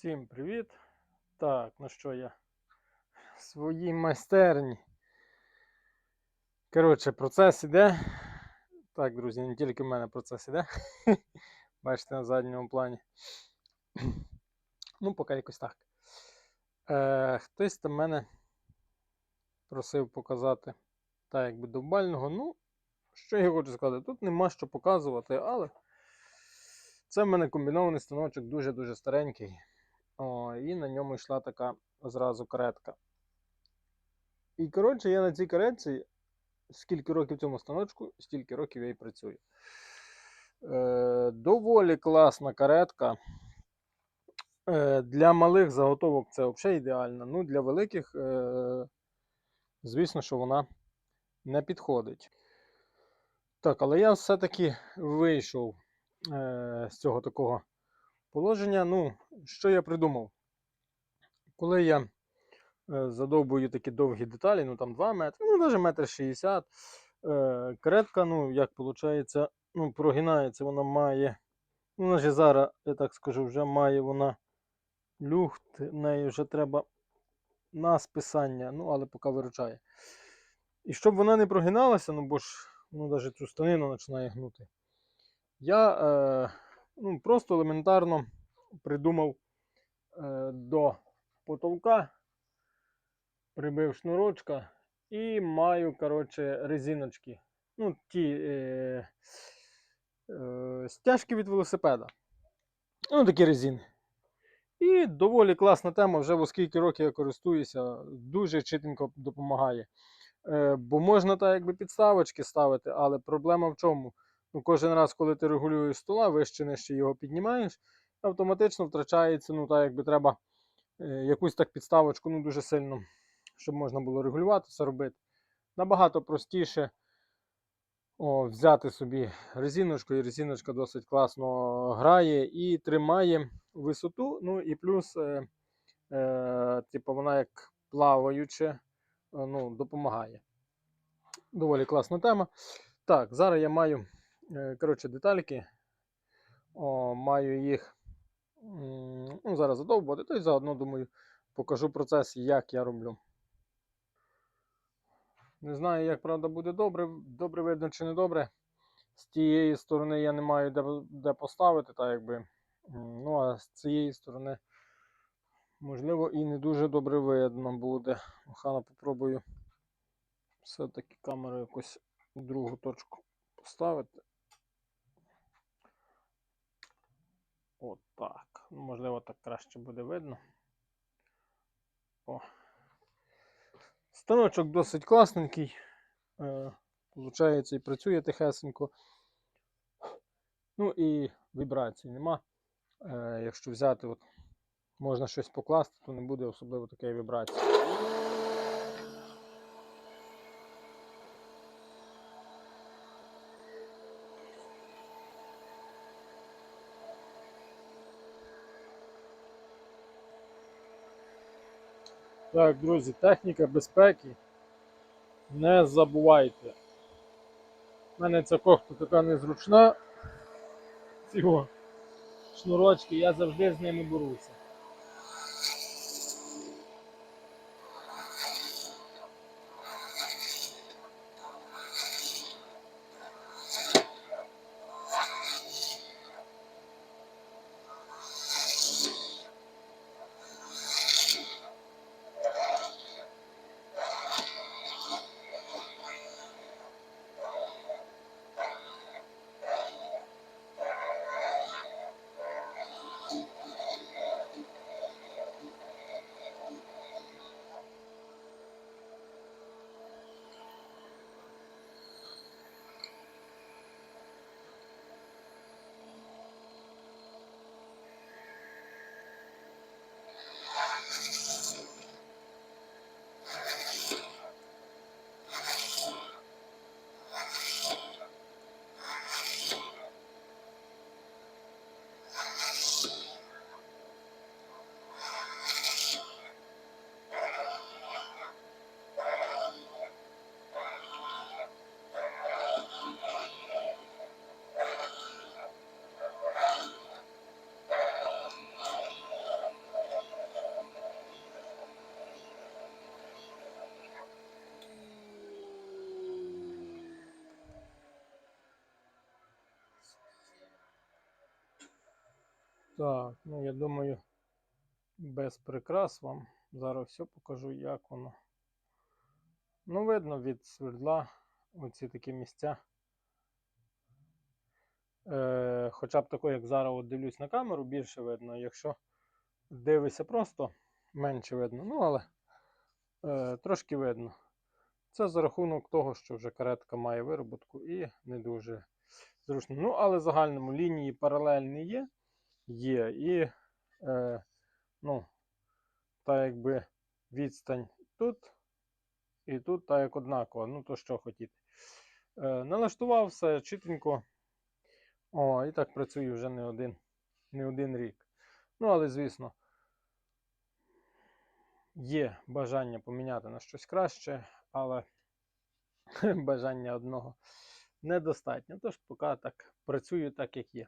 Всім привіт! Так, ну що я в своїй майстерні. Коротше, процес іде. Так, друзі, не тільки в мене процес іде. Бачите на задньому плані. Ну, поки якось так. Е, хтось там мене просив показати так, якби довбального. Ну, що я хочу сказати? Тут нема що показувати, але це в мене комбінований станочок дуже-дуже старенький. О, і на ньому йшла така зразу каретка. І коротше, я на цій каретці, скільки років цьому станочку, стільки років я і працюю. Е, доволі класна каретка. Е, для малих заготовок це взагалі ідеально. Ну, для великих, е, звісно, що вона не підходить. Так, але я все-таки вийшов е, з цього такого положення. Ну, що я придумав? Коли я е, задовбую такі довгі деталі, ну там 2 метри, ну навіть метр 60, е, каретка, ну, як виходить, ну, прогинається, вона має. Ну, ж зараз, я так скажу, вже має вона люхт, неї вже треба на списання, ну, але поки виручає. І щоб вона не прогиналася, ну бо ж ну, навіть цю станину починає гнути. Я е, ну, просто елементарно придумав е, до потолка, прибив шнурочка і маю, коротше, резиночки. Ну, ті е, е, стяжки від велосипеда. Ну, такі резини. І доволі класна тема, вже в оскільки років я користуюся, дуже чітенько допомагає. Е, бо можна так якби підставочки ставити, але проблема в чому? Ну, Кожен раз, коли ти регулюєш стола, вище нижче його піднімаєш, автоматично втрачається, ну так якби треба е, якусь так підставочку ну, дуже сильно, щоб можна було регулювати це робити. Набагато простіше о, взяти собі резиночку, і резиночка досить класно грає і тримає висоту. Ну і плюс, е, е, типу, вона як плаваюче е, ну, допомагає. Доволі класна тема. Так, зараз я маю коротше, детальки. О, маю їх ну, зараз задовбувати, то й заодно думаю, покажу процес, як я роблю. Не знаю, як правда буде добре, добре видно чи не добре. З тієї сторони я не маю де, де поставити, так якби. Ну, а з цієї сторони, можливо, і не дуже добре видно буде. Хана попробую все-таки камеру якусь в другу точку поставити. Отак. Ну, можливо, так краще буде видно. О. Станочок досить класненький. Е, Получається і працює тихесенько. Ну і вібрацій нема. Е, якщо взяти, от, можна щось покласти, то не буде особливо такої вібрації. Так, друзі, техніка безпеки. Не забувайте. У мене ця кофта така незручна. Цього шнурочки, я завжди з ними боруся. Так, ну я думаю, без прикрас вам зараз все покажу, як воно. Ну, видно від свердла оці такі місця. Е, хоча б тако, як зараз от дивлюсь на камеру, більше видно. Якщо дивишся просто, менше видно. Ну, але е, трошки видно. Це за рахунок того, що вже каретка має вироботку і не дуже зручно. Ну, але в загальному лінії паралельні є. Є. І е, ну, та якби відстань тут і тут так як однаково. Ну, то що хотіти. Е, налаштував все чітенько. О, і так працюю вже не один, не один рік. Ну, але, звісно, є бажання поміняти на щось краще, але бажання одного недостатньо. Тож поки так працюю так, як є.